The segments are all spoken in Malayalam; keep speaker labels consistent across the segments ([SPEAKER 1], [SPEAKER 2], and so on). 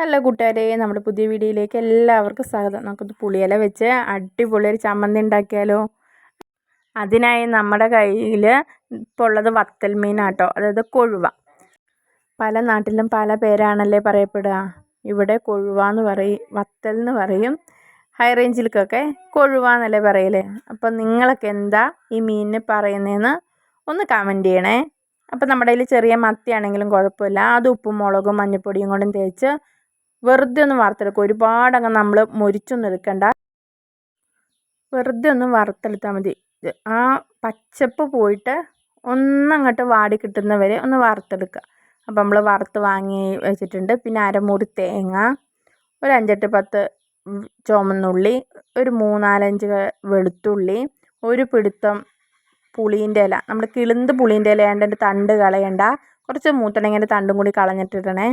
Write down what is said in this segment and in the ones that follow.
[SPEAKER 1] ഹലോ കൂട്ടുകാരെ നമ്മുടെ പുതിയ വീഡിയോയിലേക്ക് എല്ലാവർക്കും സ്വാഗതം. നമുക്കൊന്ന് പുളിയില വെച്ച് അടിപൊളി ഒരു ചമ്മന്തി ഉണ്ടാക്കിയാലോ? അതിനായി നമ്മുടെ കയ്യിൽ ഇപ്പോൾ ഉള്ളത് വത്തൽ മീനാട്ടോ അതായത് കൊഴുവ. പല നാട്ടിലും പല പേരാണല്ലേ പറയപ്പെടുക. ഇവിടെ കൊഴുവ എന്ന് പറയും വത്തൽ എന്ന് പറയും. ഹൈ റേഞ്ചിലേക്കൊക്കെ കൊഴുവ എന്നല്ലേ പറയലേ. അപ്പം നിങ്ങളൊക്കെ എന്താ ഈ മീനിന് പറയുന്നതെന്ന് ഒന്ന് കമന്റ് ചെയ്യണേ. അപ്പം നമ്മുടെ കയ്യിൽ ചെറിയ മത്തിയാണെങ്കിലും കുഴപ്പമില്ല. അത് ഉപ്പും മുളകും മഞ്ഞൾപ്പൊടിയും കൊണ്ടും തേച്ച് വെറുതെ ഒന്ന് വറുത്തെടുക്കുക ഒരുപാട് അങ്ങ് നമ്മൾ മൊരിച്ചൊന്നും എടുക്കണ്ട. വെറുതെ ഒന്ന് വറുത്തെടുത്താൽ മതി. ആ പച്ചപ്പ് പോയിട്ട് ഒന്നങ്ങോട്ട് വാടി കിട്ടുന്നവരെ ഒന്ന് വറുത്തെടുക്കുക അപ്പോൾ നമ്മൾ വറുത്ത് വാങ്ങി വെച്ചിട്ടുണ്ട്. പിന്നെ അരമൂടി തേങ്ങ ഒരു അഞ്ചെട്ട് പത്ത് ചുമന്നുള്ളി ഒരു മൂന്നാലഞ്ച് വെളുത്തുള്ളി ഒരു പിടുത്തം പുളീന്റെ ഇല. നമ്മൾ കിളിന്ത് പുളീന്റെ ഇല ഏണ്ടന്റെ തണ്ട് കളയണ്ട. കുറച്ച് മൂത്തണങ്ങേന്റെ തണ്ടും കൂടി കളഞ്ഞിട്ടിടണേ.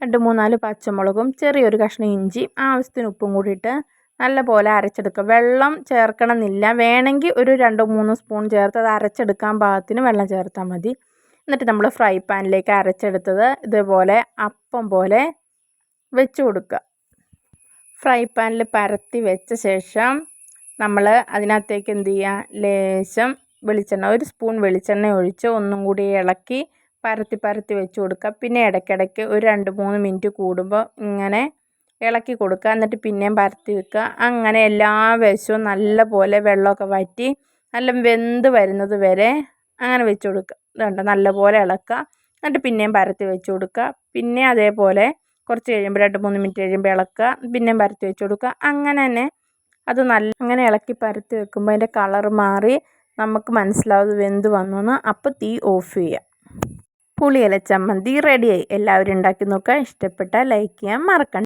[SPEAKER 1] രണ്ട് മൂന്നാൽ പച്ചമുളകും ചെറിയൊരു കഷ്ണം ഇഞ്ചി ആവശ്യത്തിന് ഉപ്പും കൂടിയിട്ട് നല്ലപോലെ അരച്ചെടുക്കുക. വെള്ളം ചേർക്കണമെന്നില്ല. വേണമെങ്കിൽ ഒരു രണ്ടോ മൂന്നോ സ്പൂൺ ചേർത്ത് അത് അരച്ചെടുക്കാൻ പാകത്തിന് വെള്ളം ചേർത്താൽ മതി. എന്നിട്ട് നമ്മൾ ഫ്രൈ പാനിലേക്ക് അരച്ചെടുത്തത് ഇതുപോലെ അപ്പം പോലെ വെച്ച് കൊടുക്കുക. ഫ്രൈ പാനിൽ പരത്തി വെച്ച ശേഷം നമ്മൾ അതിനകത്തേക്ക് എന്ത് ചെയ്യുക? ലേശം വെളിച്ചെണ്ണ ഒരു സ്പൂൺ വെളിച്ചെണ്ണ ഒഴിച്ച് ഒന്നും കൂടി ഇളക്കി പരത്തി പരത്തി വെച്ച് കൊടുക്കുക. പിന്നെ ഇടയ്ക്കിടയ്ക്ക് ഒരു രണ്ട് മൂന്ന് മിനിറ്റ് കൂടുമ്പോൾ ഇങ്ങനെ ഇളക്കി കൊടുക്കുക. എന്നിട്ട് പിന്നെയും പരത്തി വെക്കുക. അങ്ങനെ എല്ലാ വശവും നല്ല പോലെ വെള്ളമൊക്കെ വറ്റി നല്ല വെന്ത് വരുന്നത് വരെ അങ്ങനെ വെച്ച് കൊടുക്കുക. ഇതുണ്ട് നല്ലപോലെ ഇളക്കുക. എന്നിട്ട് പിന്നെയും പരത്തി വെച്ച് കൊടുക്കുക. പിന്നെ അതേപോലെ കുറച്ച് കഴിയുമ്പോൾ രണ്ട് മൂന്ന് മിനിറ്റ് കഴിയുമ്പോൾ ഇളക്കുക. പിന്നെയും പരത്തി വെച്ച് കൊടുക്കുക. അങ്ങനെ തന്നെ അത് നല്ല അങ്ങനെ ഇളക്കി പരത്തി വെക്കുമ്പോൾ അതിന്റെ കളർ മാറി നമുക്ക് മനസ്സിലാവും വെന്ത് വന്നു എന്ന്. അപ്പോൾ തീ ഓഫ് ചെയ്യുക. പുളിയില ചമ്മന്തി റെഡിയായി എല്ലാവരും ഉണ്ടാക്കി നോക്കുക. ഇഷ്ടപ്പെട്ടാൽ ലൈക്ക് ചെയ്യാൻ മറക്കണ്ട.